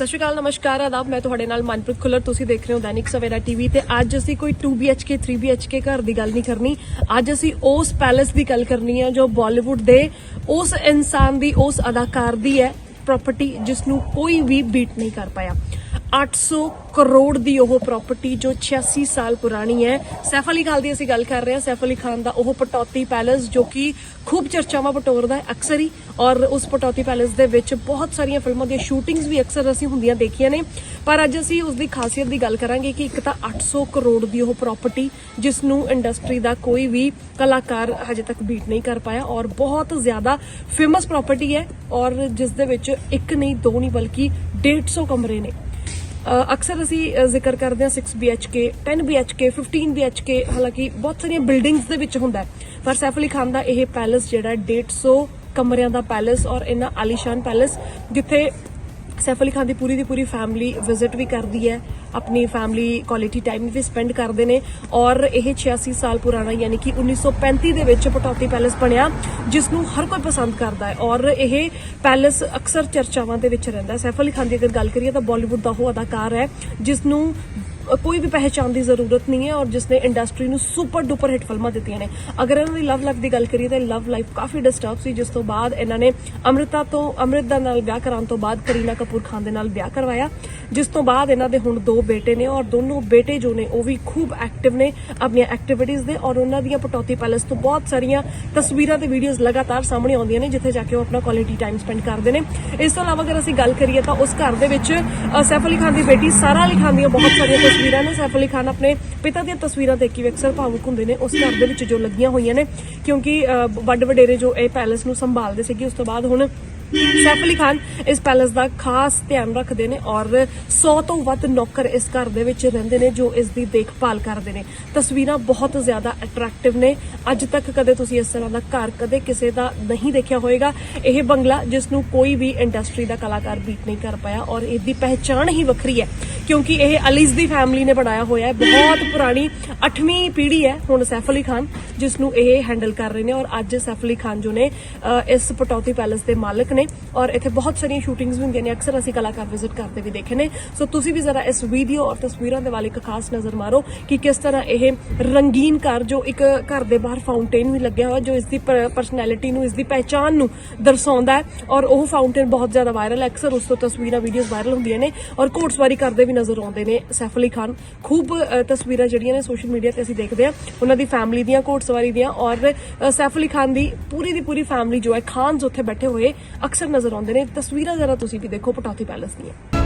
ਸਤਿ ਸ਼੍ਰੀ ਅਕਾਲ, ਨਮਸਕਾਰ, ਆਦਾਬ। ਮੈਂ ਤੁਹਾਡੇ ਨਾਲ ਮਨਪ੍ਰੀਤ ਖੁੱਲਰ। ਤੁਸੀਂ ਦੇਖ ਰਹੇ ਹੋ ਦੈਨਿਕ ਸਵੇਰਾ ਟੀਵੀ ਤੇ ਅੱਜ ਅਸੀਂ ਕੋਈ 2 BHK 3 BHK ਘਰ ਦੀ ਗੱਲ ਨਹੀਂ ਕਰਨੀ। ਅੱਜ ਅਸੀਂ ਉਸ ਪੈਲੇਸ ਦੀ ਗੱਲ ਕਰਨੀ ਹੈ ਜੋ ਬਾਲੀਵੁੱਡ ਦੇ ਉਸ ਇਨਸਾਨ ਦੀ, ਉਸ ਅਦਾਕਾਰ ਦੀ ਹੈ ਪ੍ਰਾਪਰਟੀ ਜਿਸ ਨੂੰ ਕੋਈ ਵੀ ਬੀਟ ਨਹੀਂ ਕਰ ਪਾਇਆ। 800 ਕਰੋੜ ਦੀ ਉਹ ਪ੍ਰਾਪਰਟੀ ਜੋ 86 ਸਾਲ ਪੁਰਾਣੀ ਹੈ। ਸੈਫ ਅਲੀ ਖਾਨ ਦੀ ਅਸੀਂ ਗੱਲ ਕਰ ਰਹੇ ਹਾਂ। ਸੈਫ ਅਲੀ ਖਾਨ ਦਾ ਉਹ ਪਟੌਤੀ ਪੈਲੇਸ ਜੋ ਕਿ ਖੂਬ ਚਰਚਾਵਾਂ ਬਟੋਰਦਾ ਹੈ ਅਕਸਰ ਹੀ। ਔਰ ਉਸ ਪਟੌਤੀ ਪੈਲੇਸ ਦੇ ਵਿੱਚ ਬਹੁਤ ਸਾਰੀਆਂ ਫਿਲਮਾਂ ਦੀਆਂ ਸ਼ੂਟਿੰਗਸ ਵੀ ਅਕਸਰ ਅਸੀਂ ਹੁੰਦੀਆਂ ਦੇਖੀਆਂ ਨੇ। ਪਰ ਅੱਜ ਅਸੀਂ ਉਸ ਦੀ ਖਾਸੀਅਤ ਦੀ ਗੱਲ ਕਰਾਂਗੇ ਕਿ ਇੱਕ ਤਾਂ 800 ਕਰੋੜ ਦੀ ਉਹ ਪ੍ਰਾਪਰਟੀ ਜਿਸ ਨੂੰ ਇੰਡਸਟਰੀ ਦਾ ਕੋਈ ਵੀ ਕਲਾਕਾਰ ਹਜੇ ਤੱਕ ਬੀਟ ਨਹੀਂ ਕਰ ਪਾਇਆ ਔਰ ਬਹੁਤ ਜ਼ਿਆਦਾ ਫੇਮਸ ਪ੍ਰਾਪਰਟੀ ਹੈ। ਔਰ ਜਿਸ ਦੇ ਵਿੱਚ ਇੱਕ ਨਹੀਂ, ਦੋ ਨਹੀਂ, ਬਲਕਿ 150 ਕਮਰੇ ਨੇ। ਅਕਸਰ ਅਸੀਂ ਜ਼ਿਕਰ ਕਰਦੇ ਹਾਂ 6 BHK 10 BHK 15 BHK ਹਾਲਾਂਕਿ ਬਹੁਤ ਸਾਰੀਆਂ ਬਿਲਡਿੰਗਸ ਦੇ ਵਿੱਚ ਹੁੰਦਾ ਪਰ ਸੈਫ ਅਲੀ ਖਾਨ ਦਾ ਇਹ ਪੈਲੇਸ ਜਿਹੜਾ 150 ਕਮਰਿਆਂ ਦਾ ਪੈਲੇਸ ਔਰ ਇਹਨਾਂ ਆਲੀਸ਼ਾਨ ਪੈਲੇਸ ਜਿੱਥੇ ਸੈਫ ਅਲੀ ਖਾਨ ਦੀ ਪੂਰੀ ਦੀ ਪੂਰੀ ਫੈਮਿਲੀ ਵਿਜ਼ਿਟ ਵੀ ਕਰਦੀ ਹੈ। ਆਪਣੀ ਫੈਮਿਲੀ ਕੁਆਲਿਟੀ ਟਾਈਮ ਵੀ ਸਪੈਂਡ ਕਰਦੇ ਨੇ। ਔਰ ਇਹ 86 ਸਾਲ ਪੁਰਾਣਾ ਯਾਨੀ ਕਿ 1935 ਦੇ ਵਿੱਚ ਪਟੌਤੀ ਪੈਲੇਸ ਬਣਿਆ, ਜਿਸ ਨੂੰ ਹਰ ਕੋਈ ਪਸੰਦ ਕਰਦਾ ਹੈ। ਔਰ ਇਹ ਪੈਲੇਸ ਅਕਸਰ ਚਰਚਾਵਾਂ ਦੇ ਵਿੱਚ ਰਹਿੰਦਾ ਹੈ। ਸੈਫ ਅਲੀ ਖਾਨ ਦੀ ਅਗਰ ਗੱਲ ਕਰੀਏ ਤਾਂ ਬਾਲੀਵੁੱਡ ਦਾ ਉਹ ਅਦਾਕਾਰ ਹੈ ਜਿਸ ਨੂੰ ਕੋਈ ਵੀ ਪਹਿਚਾਨ ਦੀ ਜ਼ਰੂਰਤ ਨਹੀਂ ਹੈ ਔਰ ਜਿਸਨੇ ਇੰਡਸਟਰੀ ਨੂੰ ਸੁਪਰ ਡੁਪਰ ਹਿੱਟ ਫਿਲਮਾਂ ਦਿੱਤੀਆਂ ਨੇ। ਅਗਰ ਇਹਨਾਂ ਦੀ ਲਵ ਲਾਈਫ ਦੀ ਗੱਲ ਕਰੀਏ ਤਾਂ ਲਵ ਲਾਈਫ ਕਾਫੀ ਡਿਸਟਰਬ ਸੀ, ਜਿਸ ਤੋਂ ਬਾਅਦ ਇਹਨਾਂ ਨੇ ਅੰਮ੍ਰਿਤਾ ਤੋਂ, ਅੰਮ੍ਰਿਤਾ ਨਾਲ ਵਿਆਹ ਕਰਾਉਣ ਤੋਂ ਬਾਅਦ ਕਰੀਨਾ ਕਪੂਰ ਖਾਨ ਦੇ ਨਾਲ ਵਿਆਹ ਕਰਵਾਇਆ, ਜਿਸ ਤੋਂ ਬਾਅਦ ਇਹਨਾਂ ਦੇ ਹੁਣ ਦੋ ਬੇਟੇ ਨੇ ਔਰ ਦੋਨੋਂ ਬੇਟੇ ਜੋ ਨੇ ਉਹ ਵੀ ਖੂਬ ਐਕਟਿਵ ਨੇ ਆਪਣੀਆਂ ਐਕਟੀਵਿਟੀਜ਼ ਦੇ ਔਰ ਉਹਨਾਂ ਦੀਆਂ ਪਟੌਤੀ ਪੈਲੇਸ ਤੋਂ ਬਹੁਤ ਸਾਰੀਆਂ ਤਸਵੀਰਾਂ ਤੇ ਵੀਡੀਓਜ਼ ਲਗਾਤਾਰ ਸਾਹਮਣੇ ਆਉਂਦੀਆਂ ਨੇ, ਜਿੱਥੇ ਜਾ ਕੇ ਉਹ ਆਪਣਾ ਕੁਆਲਿਟੀ ਟਾਈਮ ਸਪੈਂਡ ਕਰਦੇ ਨੇ। ਇਸ ਤੋਂ ਇਲਾਵਾ ਅਗਰ ਅਸੀਂ ਗੱਲ ਕਰੀਏ ਤਾਂ ਉਸ ਘਰ ਦੇ ਵਿੱਚ ਸੈਫ ਅਲੀ ਖਾਨ ਦੀ ਬੇਟੀ ਸਾਰਾ ਅਲੀ ਖਾਨ ਦੀਆਂ ਬਹੁਤ ਸਾਰੀਆਂ ਤਸਵੀਰਾਂ ਨੇ ਸੈਫ ਅਲੀ ਖਾਨ ਆਪਣੇ ਪਿਤਾ ਦੀਆਂ ਤਸਵੀਰਾਂ ਦੇਖ ਕੇ ਅਕਸਰ ਭਾਵੁਕ ਹੁੰਦੇ ਨੇ ਉਸ ਘਰ ਦੇ ਵਿੱਚ ਜੋ ਲੱਗੀਆਂ ਹੋਈਆਂ ਨੇ ਕਿਉਂਕਿ ਅ, ਵੱਡ ਵਡੇਰੇ ਜੋ ਇਹ ਪੈਲੇਸ ਨੂੰ ਸੰਭਾਲਦੇ ਸੀਗੇ ਉਸ ਤੋਂ ਬਾਅਦ ਹੁਣ ਸੈਫ ਅਲੀ ਖਾਨ ਇਸ ਪੈਲੇਸ ਦਾ ਖਾਸ ਧਿਆਨ ਰੱਖਦੇ ਨੇ ਔਰ 100 ਤੋਂ ਵੱਧ ਨੌਕਰ ਇਸ ਘਰ ਦੇ ਵਿੱਚ ਰਹਿੰਦੇ ਨੇ ਜੋ ਇਸ ਦੀ ਦੇਖਭਾਲ ਕਰਦੇ ਨੇ। ਤਸਵੀਰਾਂ ਬਹੁਤ ਜ਼ਿਆਦਾ ਅਟਰੈਕਟਿਵ ਨੇ। ਅੱਜ ਤੱਕ ਕਦੇ ਤੁਸੀਂ ਇਸ ਤਰ੍ਹਾਂ ਦਾ ਘਰ ਕਦੇ ਕਿਸੇ ਦਾ ਨਹੀਂ ਦੇਖਿਆ ਹੋਵੇਗਾ। ਇਹ ਬੰਗਲਾ ਜਿਸ ਨੂੰ ਕੋਈ ਵੀ ਇੰਡਸਟਰੀ ਦਾ ਕਲਾਕਾਰ ਬੀਟ ਨਹੀਂ ਕਰ ਪਾਇਆ ਔਰ ਇਸ ਦੀ ਪਹਿਚਾਣ ਹੀ ਵੱਖਰੀ ਹੈ ਕਿਉਂਕਿ ਇਹ ਅਲੀਜ਼ ਦੀ ਫੈਮਿਲੀ ਨੇ ਬਣਾਇਆ ਹੋਇਆ ਹੈ। ਬਹੁਤ ਪੁਰਾਣੀ 8ਵੀਂ ਪੀੜ੍ਹੀ ਹੈ ਹੁਣ ਸੈਫ ਅਲੀ ਖਾਨ ਜਿਸ ਨੂੰ ਇਹ ਹੈਂਡਲ ਕਰ ਰਹੇ ਨੇ ਔਰ ਅੱਜ ਸੈਫ ਅਲੀ ਖਾਨ ਜੋ ਨੇ ਇਸ ਪਟੌਤੀ ਪੈਲੇਸ ਦੇ ਮਾਲਕ ਨੇ ਔਰ ਇੱਥੇ ਬਹੁਤ ਸਾਰੀਆਂ ਸ਼ੂਟਿੰਗਸ ਵੀ ਹੁੰਦੀਆਂ ਨੇ। ਅਕਸਰ ਅਸੀਂ ਕਲਾਕਾਰ ਵਿਜ਼ਿਟ ਕਰਦੇ ਵੀ ਦੇਖੇ ਨੇ। ਸੋ ਤੁਸੀਂ ਵੀ ਜ਼ਰਾ ਇਸ ਵੀਡੀਓ ਔਰ ਤਸਵੀਰਾਂ ਦੇ ਵੱਲ ਇੱਕ ਖਾਸ ਨਜ਼ਰ ਮਾਰੋ ਕਿ ਕਿਸ ਤਰ੍ਹਾਂ ਇਹ ਰੰਗੀਨ ਘਰ ਜੋ ਇੱਕ ਘਰ ਦੇ ਬਾਹਰ ਫਾਊਂਟੇਨ ਵੀ ਲੱਗਿਆ ਹੋਇਆ, ਜੋ ਇਸ ਦੀ ਪਰਸਨੈਲਿਟੀ ਨੂੰ, ਇਸ ਦੀ ਪਹਿਚਾਨ ਨੂੰ ਦਰਸਾਉਂਦਾ ਹੈ ਔਰ ਉਹ ਫਾਊਂਟੇਨ ਬਹੁਤ ਜ਼ਿਆਦਾ ਵਾਇਰਲ ਹੈ। ਅਕਸਰ ਉਸ ਤੋਂ ਤਸਵੀਰਾਂ ਵੀਡੀਓਜ਼ ਵਾਇਰਲ ਹੁੰਦੀਆਂ ਨੇ ਔਰ ਘੋੜਸਵਾਰੀ ਕਰਦੇ ਵੀ ਨਜ਼ਰ ਆਉਂਦੇ ਨੇ ਸੈਫ ਅਲੀ ਖਾਨ। ਖੂਬ ਤਸਵੀਰਾਂ ਜਿਹੜੀਆਂ ਨੇ ਸੋਸ਼ਲ ਮੀਡੀਆ ਤੇ ਅਸੀਂ ਦੇਖਦੇ ਹਾਂ। ਉਹਨਾਂ ਦੀ ਫੈਮਿਲੀ ਦੀਆਂ, ਘੋੜਸਵਾਰੀ ਦੀਆਂ ਔਰ ਸੈਫ ਅਲੀ ਖਾਨ ਦੀ ਪੂਰੀ ਦੀ ਪੂਰੀ ਫੈਮਿਲੀ ਜੋ ਹੈ ਖਾਨਸ ਉੱਥੇ ਬੈਠੇ ਹੋਏ ਅਕਸਰ ਨਜ਼ਰ ਆਉਂਦੇ ਨੇ ਤਸਵੀਰਾਂ ਜ਼ਰਾ ਤੁਸੀਂ ਵੀ ਦੇਖੋ ਪਟੌਤੀ ਪੈਲੇਸ ਦੀਆਂ।